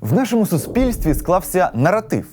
В нашому суспільстві склався наратив.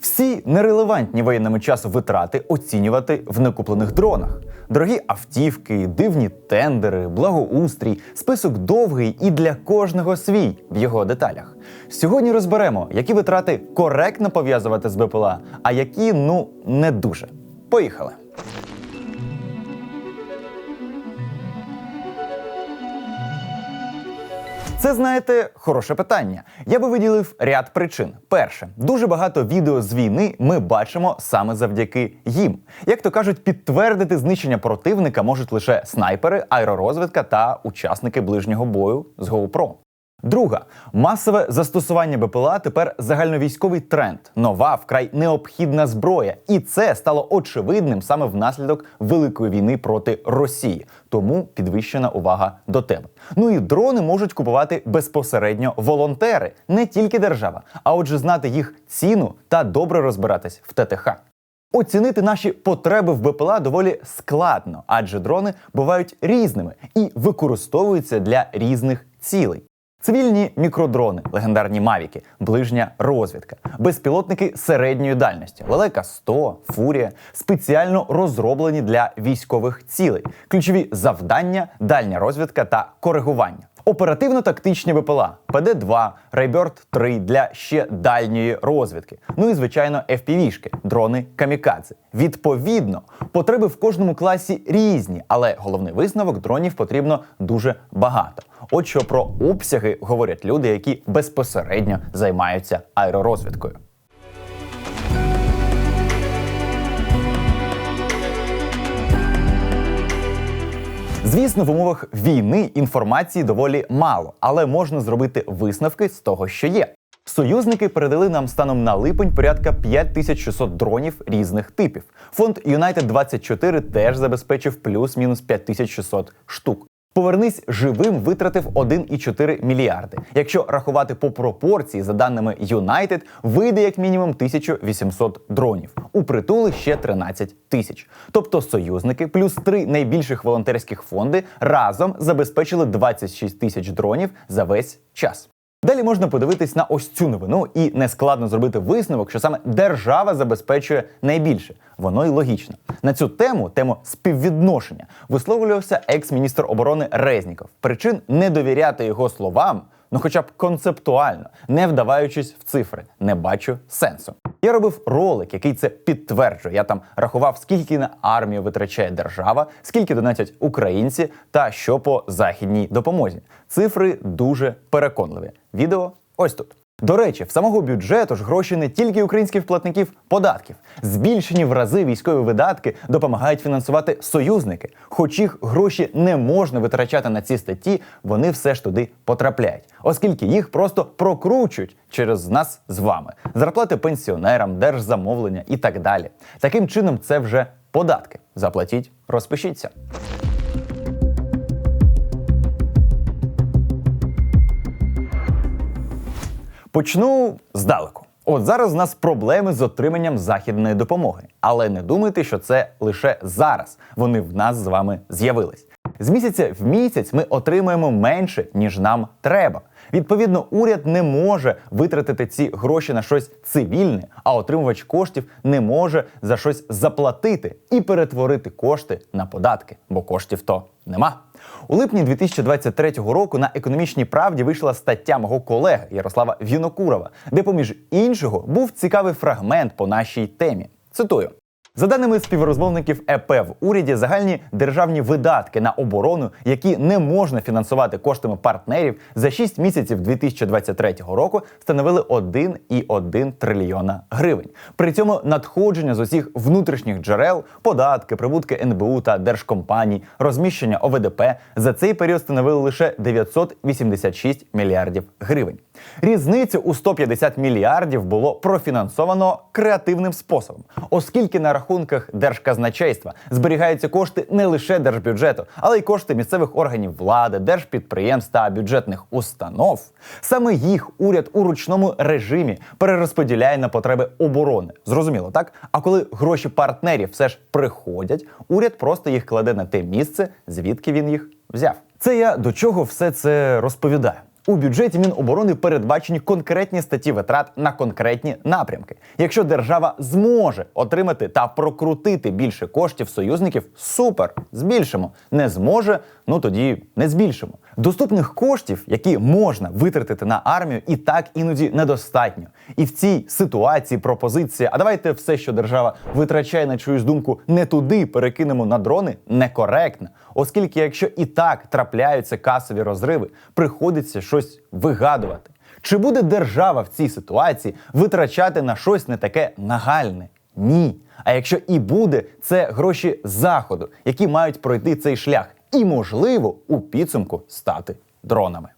Всі нерелевантні воєнними часу витрати оцінювати в некуплених дронах. Дорогі автівки, дивні тендери, благоустрій, список довгий і для кожного свій в його деталях. Сьогодні розберемо, які витрати коректно пов'язувати з БПЛА, а які ну не дуже. Поїхали! Це знаєте, хороше питання. Я би виділив ряд причин. Перше, дуже багато відео з війни ми бачимо саме завдяки їм. Як то кажуть, підтвердити знищення противника можуть лише снайпери, аеророзвідка та учасники ближнього бою з GoPro. Друга масове застосування БПЛА тепер загальновійськовий тренд, нова вкрай необхідна зброя, і це стало очевидним саме внаслідок великої війни проти Росії. Тому підвищена увага до теми. Ну і дрони можуть купувати безпосередньо волонтери, не тільки держава, а отже, знати їх ціну та добре розбиратись в ТТХ. Оцінити наші потреби в БПЛА доволі складно, адже дрони бувають різними і використовуються для різних цілей. Цивільні мікродрони, легендарні мавіки, ближня розвідка, безпілотники середньої дальності, лелека 100, фурія, спеціально розроблені для військових цілей, ключові завдання, дальня розвідка та коригування. Оперативно-тактичні ВПЛА, ПД-2, Рейберт 3 для ще дальньої розвідки. Ну і звичайно, FPV-шки, дрони камікадзе. Відповідно, потреби в кожному класі різні, але головний висновок дронів потрібно дуже багато. От що про обсяги говорять люди, які безпосередньо займаються аеророзвідкою. Звісно, в умовах війни інформації доволі мало, але можна зробити висновки з того, що є. Союзники передали нам станом на липень порядка 5600 дронів різних типів. Фонд United 24 теж забезпечив плюс-мінус 5600 штук. Повернись живим витратив 1,4 мільярди. Якщо рахувати по пропорції, за даними United, вийде як мінімум 1800 дронів. У притули ще 13 тисяч. Тобто союзники плюс три найбільших волонтерських фонди разом забезпечили 26 тисяч дронів за весь час. Далі можна подивитись на ось цю новину і нескладно зробити висновок, що саме держава забезпечує найбільше. Воно й логічно. На цю тему, тему співвідношення, висловлювався екс-міністр оборони Резніков. Причин не довіряти його словам, ну хоча б концептуально, не вдаваючись в цифри, не бачу сенсу. Я робив ролик, який це підтверджує. Я там рахував, скільки на армію витрачає держава, скільки донатять українці та що по західній допомозі. Цифри дуже переконливі. Відео ось тут. До речі, в самого бюджету ж гроші не тільки українських платників податків. Збільшені в рази військові видатки допомагають фінансувати союзники. Хоч їх гроші не можна витрачати на ці статті, вони все ж туди потрапляють, оскільки їх просто прокручують через нас з вами. Зарплати пенсіонерам, держзамовлення і так далі. Таким чином, це вже податки. Заплатіть, розпишіться. Почну здалеку. От зараз у нас проблеми з отриманням західної допомоги. Але не думайте, що це лише зараз. Вони в нас з вами з'явились. З місяця в місяць ми отримуємо менше, ніж нам треба. Відповідно, уряд не може витратити ці гроші на щось цивільне, а отримувач коштів не може за щось заплатити і перетворити кошти на податки, бо коштів то нема. У липні 2023 року на економічній правді вийшла стаття мого колеги Ярослава Вінокурова, де, поміж іншого, був цікавий фрагмент по нашій темі. Цитую. За даними співрозмовників ЕП в уряді, загальні державні видатки на оборону, які не можна фінансувати коштами партнерів, за 6 місяців 2023 року становили 1,1 трильйона гривень. При цьому надходження з усіх внутрішніх джерел, податки, прибутки НБУ та держкомпаній, розміщення ОВДП за цей період становили лише 986 мільярдів гривень. Різницю у 150 мільярдів було профінансовано креативним способом, оскільки на рахунках держказначейства зберігаються кошти не лише держбюджету, але й кошти місцевих органів влади, держпідприємств та бюджетних установ. Саме їх уряд у ручному режимі перерозподіляє на потреби оборони. Зрозуміло, так? А коли гроші партнерів все ж приходять, уряд просто їх кладе на те місце, звідки він їх взяв. Це я до чого все це розповідаю. У бюджеті Міноборони передбачені конкретні статті витрат на конкретні напрямки. Якщо держава зможе отримати та прокрутити більше коштів союзників, супер, збільшимо. Не зможе, ну тоді не збільшимо. Доступних коштів, які можна витратити на армію, і так іноді недостатньо. І в цій ситуації пропозиція, а давайте все, що держава витрачає на чиюсь думку, не туди перекинемо на дрони, некоректна. Оскільки, якщо і так трапляються касові розриви, приходиться щось вигадувати. Чи буде держава в цій ситуації витрачати на щось не таке нагальне? Ні. А якщо і буде, це гроші заходу, які мають пройти цей шлях, і можливо у підсумку стати дронами.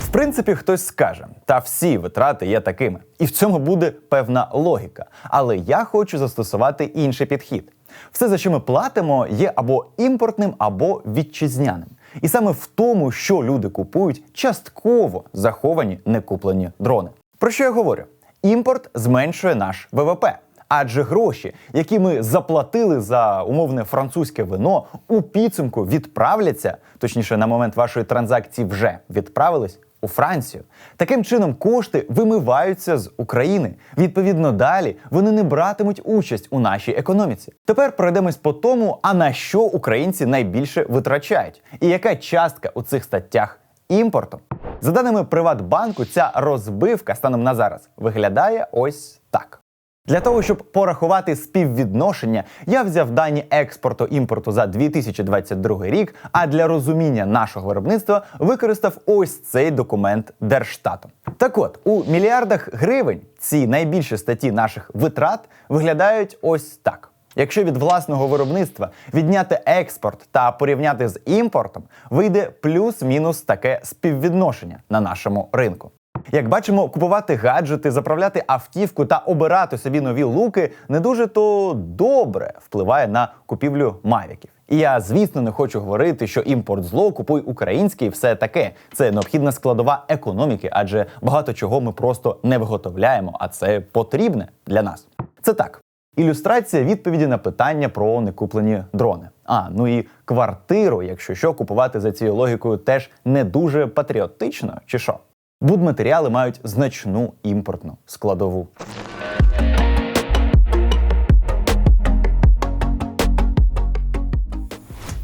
В принципі, хтось скаже, та всі витрати є такими, і в цьому буде певна логіка. Але я хочу застосувати інший підхід. Все, за що ми платимо, є або імпортним, або вітчизняним. І саме в тому, що люди купують, частково заховані некуплені дрони. Про що я говорю? Імпорт зменшує наш ВВП. Адже гроші, які ми заплатили за умовне французьке вино, у підсумку відправляться, точніше, на момент вашої транзакції вже відправились у Францію. Таким чином, кошти вимиваються з України. Відповідно, далі вони не братимуть участь у нашій економіці. Тепер пройдемось по тому, а на що українці найбільше витрачають, і яка частка у цих статтях імпортом. За даними Приватбанку, ця розбивка станом на зараз виглядає ось так. Для того, щоб порахувати співвідношення, я взяв дані експорту імпорту за 2022 рік, а для розуміння нашого виробництва використав ось цей документ Держштату. Так от, у мільярдах гривень ці найбільші статті наших витрат виглядають ось так. Якщо від власного виробництва відняти експорт та порівняти з імпортом, вийде плюс-мінус таке співвідношення на нашому ринку. Як бачимо, купувати гаджети, заправляти автівку та обирати собі нові луки не дуже то добре впливає на купівлю мавіків. І я, звісно, не хочу говорити, що імпорт зло купуй український, і все таке. Це необхідна складова економіки, адже багато чого ми просто не виготовляємо, а це потрібне для нас. Це так. Ілюстрація відповіді на питання про некуплені дрони. А ну і квартиру, якщо що, купувати за цією логікою, теж не дуже патріотично, чи що? Будматеріали мають значну імпортну складову.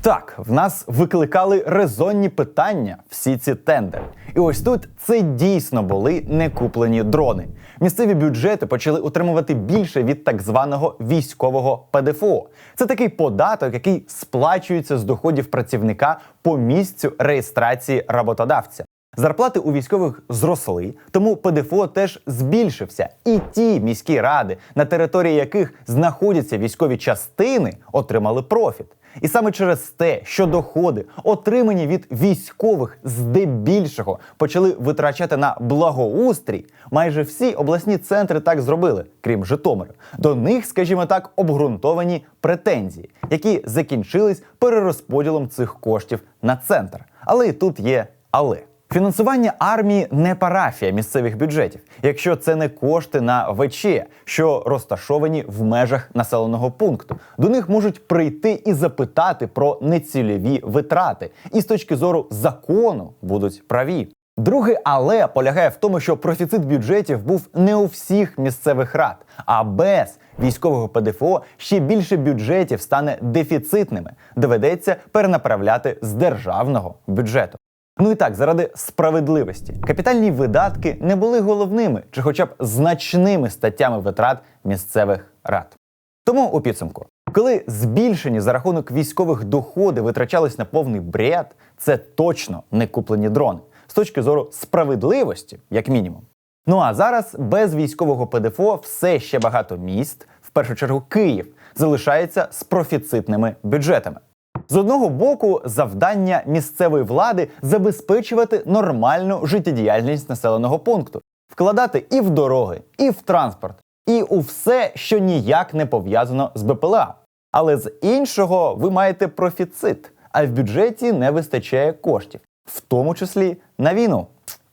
Так, в нас викликали резонні питання всі ці тендери. І ось тут це дійсно були некуплені дрони. Місцеві бюджети почали отримувати більше від так званого військового ПДФО. Це такий податок, який сплачується з доходів працівника по місцю реєстрації роботодавця. Зарплати у військових зросли, тому ПДФО теж збільшився. І ті міські ради, на території яких знаходяться військові частини, отримали профіт. І саме через те, що доходи, отримані від військових, здебільшого почали витрачати на благоустрій, майже всі обласні центри так зробили, крім Житомира. До них, скажімо так, обґрунтовані претензії, які закінчились перерозподілом цих коштів на центр. Але і тут є але. Фінансування армії не парафія місцевих бюджетів, якщо це не кошти на ВЧ, що розташовані в межах населеного пункту. До них можуть прийти і запитати про нецільові витрати, і з точки зору закону будуть праві. Друге, але полягає в тому, що профіцит бюджетів був не у всіх місцевих рад, а без військового ПДФО ще більше бюджетів стане дефіцитними. Доведеться перенаправляти з державного бюджету. Ну і так, заради справедливості, капітальні видатки не були головними чи, хоча б значними статтями витрат місцевих рад. Тому у підсумку, коли збільшені за рахунок військових доходи витрачались на повний бред, це точно не куплені дрони з точки зору справедливості, як мінімум. Ну а зараз без військового ПДФО все ще багато міст, в першу чергу Київ, залишається з профіцитними бюджетами. З одного боку, завдання місцевої влади забезпечувати нормальну життєдіяльність населеного пункту, вкладати і в дороги, і в транспорт, і у все, що ніяк не пов'язано з БПЛА. Але з іншого ви маєте профіцит, а в бюджеті не вистачає коштів, в тому числі на війну.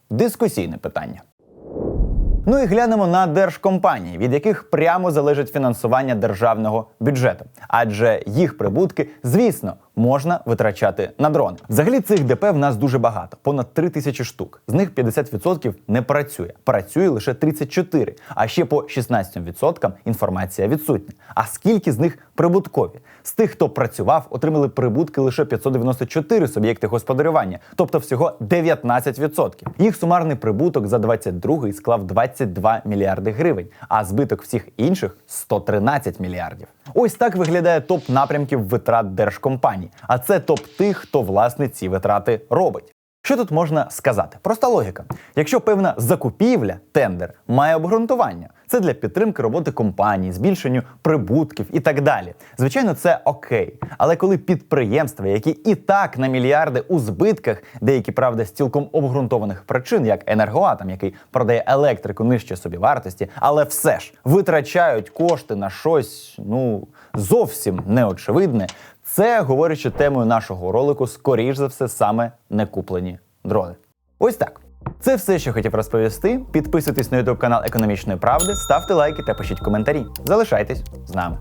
Дискусійне питання. Ну і глянемо на держкомпанії, від яких прямо залежить фінансування державного бюджету, адже їх прибутки, звісно, можна витрачати на дрони. Взагалі цих ДП в нас дуже багато, понад 3 тисячі штук. З них 50% не працює, працює лише 34, а ще по 16% інформація відсутня. А скільки з них прибуткові? З тих, хто працював, отримали прибутки лише 594 суб'єкти господарювання, тобто всього 19%. Їх сумарний прибуток за 22 склав 22 мільярди гривень, а збиток всіх інших 113 мільярдів. Ось так виглядає топ напрямків витрат держкомпаній. А це топ тих, хто власне ці витрати робить. Що тут можна сказати? Проста логіка. Якщо певна закупівля, тендер має обґрунтування, це для підтримки роботи компанії, збільшенню прибутків і так далі. Звичайно, це окей. Але коли підприємства, які і так на мільярди у збитках, деякі правда з цілком обґрунтованих причин, як енергоатом, який продає електрику нижче собі вартості, але все ж витрачають кошти на щось ну зовсім неочевидне. Це говорячи темою нашого ролику, скоріш за все, саме не куплені дрони. Ось так. Це все, що хотів розповісти. Підписуйтесь на YouTube канал Економічної правди, ставте лайки та пишіть коментарі. Залишайтесь з нами.